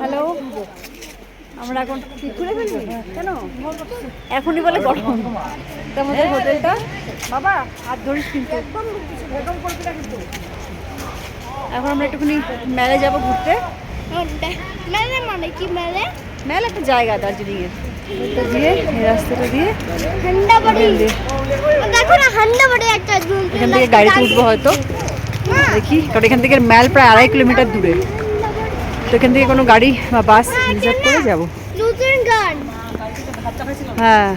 Hello? আমরা এখন কি খুলে ফেলবি কেন? এখনই বলে গরম। আমাদের হোটেলটা? বাবা আর ধরিস কিন্তু। এখন আমরা একটুখানি মেলে যাব ঘুরতে। মেলে মানে কি মেলে? মেলে একটা জায়গা দার্জিলিংয়ের। ওটা দিয়ে এই রাস্তাটা দিয়ে। হান্ডা এখান দিয়ে। দেখো না হান্ডাবাড়ি একটা এখান থেকে গাড়িতে উঠবো হয়তো। দেখি কারণ এখান থেকে মেল প্রায় আড়াই কিলোমিটার দূরে। তো এখান থেকে কোনো গাড়ি বা বাস রিজার্ভ করে যাব। হ্যাঁ।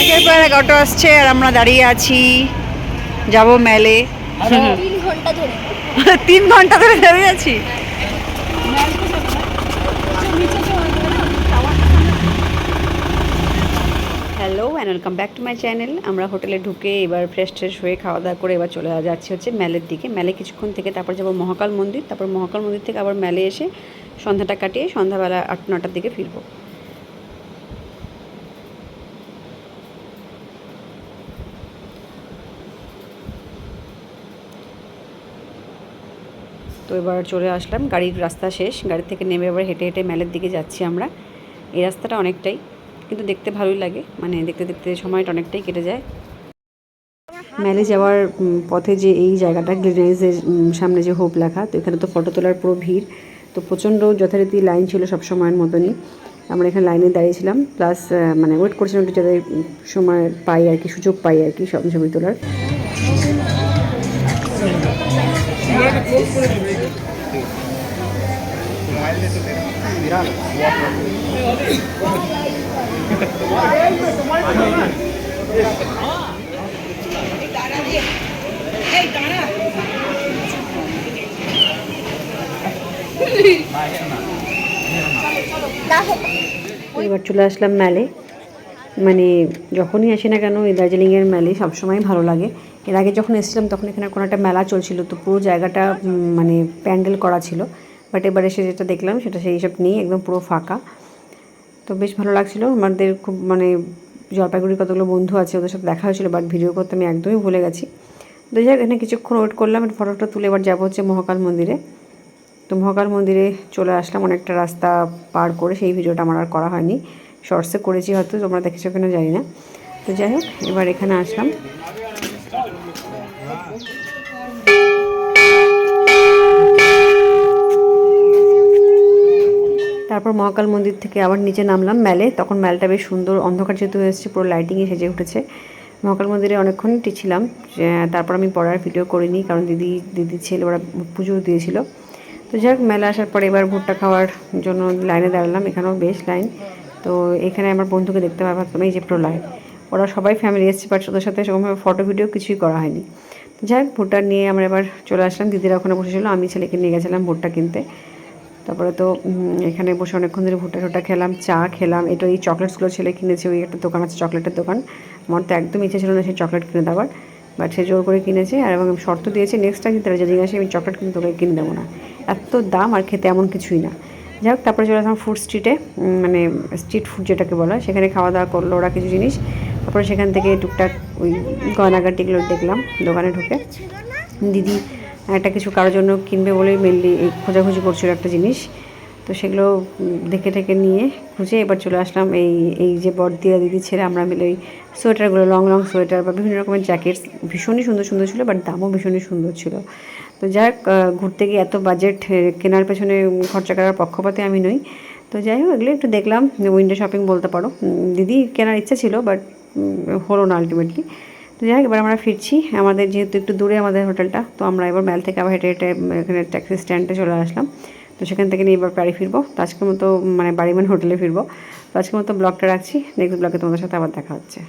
একের পর এক অটো আসছে আর আমরা দাঁড়িয়ে আছি। যাব মেলে। তিন ঘণ্টা ধরে তিন ঘণ্টা ধরে দাঁড়িয়ে আছি। Hello and welcome back to my channel আমরা হোটেলে ঢুকে এবার ফ্রেশ ট্রেশ হয়ে খাওয়া দাওয়া করে এবার চলে যাচ্ছি হচ্ছে মেলের দিকে। মেলে কিছুক্ষণ থেকে তারপর যাব মহাকাল মন্দির। তারপর মহাকাল মন্দির থেকে আবার মেলে এসে সন্ধ্যাটা কাটিয়ে সন্ধ্যাবেলা আট নটার দিকে ফিরবো। তো এবার চলে আসলাম। গাড়ির রাস্তা শেষ। গাড়ি থেকে নেমে এবার হেঁটে হেঁটে মেলের দিকে যাচ্ছি আমরা। এই রাস্তাটা অনেকটাই। কিন্তু দেখতে ভালোই লাগে। মানে দেখতে দেখতে সময়টা অনেকটাই কেটে যায়। মেলে যাওয়ার পথে যে এই জায়গাটা গ্রিনাইজের সামনে যে হোপ লেখা, তো এখানে তো ফটো তোলার পুরো ভিড়। তো প্রচণ্ড যথারীতি লাইন ছিল সব সময়ের মতনই। আমরা এখানে লাইনে দাঁড়িয়েছিলাম প্লাস মানে ওয়েট করছিলাম একটু যাতে সময় পাই আর কি, সুযোগ পাই আর কি সব ছবি তোলার। এবার চলে আসলাম মেলে। মানে যখনই আসি না কেন, এই দার্জিলিংয়ের মেলে সবসময় ভালো লাগে। এর আগে যখন এসেছিলাম, তখন এখানে কোনো একটা মেলা চলছিল, তো পুরো জায়গাটা মানে প্যান্ডেল করা ছিল। বাট এবার এসে যেটা দেখলাম, সেটা সেই সব নেই একদম পুরো ফাঁকা। তো বেশ ভালো লাগছিল। আমাদের খুব মানে জলপাইগুড়ির কতগুলো বন্ধু আছে ওদের সাথে দেখা হয়েছিল বাট ভিডিও করতে আমি একদমই ভুলে গেছি। তো যাই এখানে কিছুক্ষণ ওয়েট করলাম ফটোটা তুলে এবার যাব হচ্ছে মহাকাল মন্দিরে। তো মহাকাল মন্দিরে চলে আসলাম, অনেকটা রাস্তা পার করে সেই ভিডিওটা আমার আর করা হয়নি। শর্টসে করেছি হয়তো, তোমরা দেখেছ কিনা জানি না। তো যাই হোক, এবার এখানে আসলাম। তারপর মহাকাল মন্দির থেকে আবার নিচে নামলাম মেলে। তখন মেলটা বেশ সুন্দর, অন্ধকার যেহেতু হয়ে এসেছে, পুরো লাইটিংয়ে সেজে উঠেছে। মহাকাল মন্দিরে অনেকক্ষণ ছিলাম তারপর আমি পড়ার ভিডিও করিনি, কারণ দিদি দিদির ছেলে, ওরা পুজো দিয়েছিল। তো যাই হোক, মেলা আসার পরে এবার ভুট্টা খাওয়ার জন্য লাইনে দাঁড়ালাম, এখানেও বেশ লাইন তো এখানে আমার বন্ধুকে দেখতে পাই ভাবতাম এই যে প্রলয়, ওরা সবাই ফ্যামিলি এসেছে বাট ওদের সাথে সেরকমভাবে ফটো ভিডিও কিছুই করা হয়নি। যাই হোক, ভুট্টা নিয়ে আমরা এবার চলে আসলাম, দিদিরা ওখানে বসেছিল, আমি ছেলেকে নিয়ে গেছিলাম ভুট্টা কিনতে। তারপরে তো এখানে বসে অনেকক্ষণ ধরে ভুট্টা টুট্টা খেলাম, চা খেলাম এটা এই চকলেটসগুলো ছেলে কিনেছে, ওই একটা দোকান আছে চকলেটের দোকান। আমার তো একদম ইচ্ছে ছিল না সেই চকলেট কিনে দেওয়ার বাট সে জোর করে কিনেছে, আর এবং শর্ত দিয়েছে নেক্সট টাইম তারা যদি আসে আমি চকলেট কিন্তু তোকে কিনে দেবো না। এত দাম আর খেতে এমন কিছুই না। যাই হোক, তারপরে চলে আসলাম ফুড স্ট্রিটে মানে স্ট্রিট ফুড যেটাকে বলা সেখানে খাওয়া দাওয়া করল ওরা কিছু জিনিস। তারপরে সেখান থেকে টুকটাক ওই গয়নাগাটিগুলো দেখলাম, দোকানে ঢুকে। দিদি একটা কিছু কারোর জন্য কিনবে বলে মেনলি খোঁজাখুঁজি করছিল একটা জিনিস। তো সেগুলো দেখে টেকে নিয়ে খুঁজে এবার চলে আসলাম এই এই যে বড়দিরা দিদি ছেড়ে আমরা মিলে ওই সোয়েটারগুলো, লং লং সোয়েটার বা বিভিন্ন রকমের জ্যাকেটস, ভীষণই সুন্দর সুন্দর ছিল বাট দামও ভীষণই সুন্দর ছিল। তো যাই ঘুরতে গিয়ে এত বাজেট কেনার পেছনে খরচা করার পক্ষপাতে আমি নই। তো যাই হোক, এগুলো একটু দেখলাম উইন্ডো শপিং বলতে পারো। দিদি কেনার ইচ্ছা ছিল বাট হলো না আলটিমেটলি তো যাই এবার আমরা ফিরছি। আমাদের যেহেতু একটু দূরে আমাদের হোটেলটা, তো আমরা এবার মেল থেকে আবার হেঁটে হেঁটে এখানে ট্যাক্সি স্ট্যান্ডে চলে আসলাম। তো সেখান থেকে নিয়ে এবার বাড়ি ফিরবো। তো আজকের মতো মানে বাড়ি মানে হোটেলে ফিরবো। তো আজকের মতো ব্লগটা রাখছি। নেক্সট ব্লগে তোমাদের সাথে আবার দেখা হচ্ছে।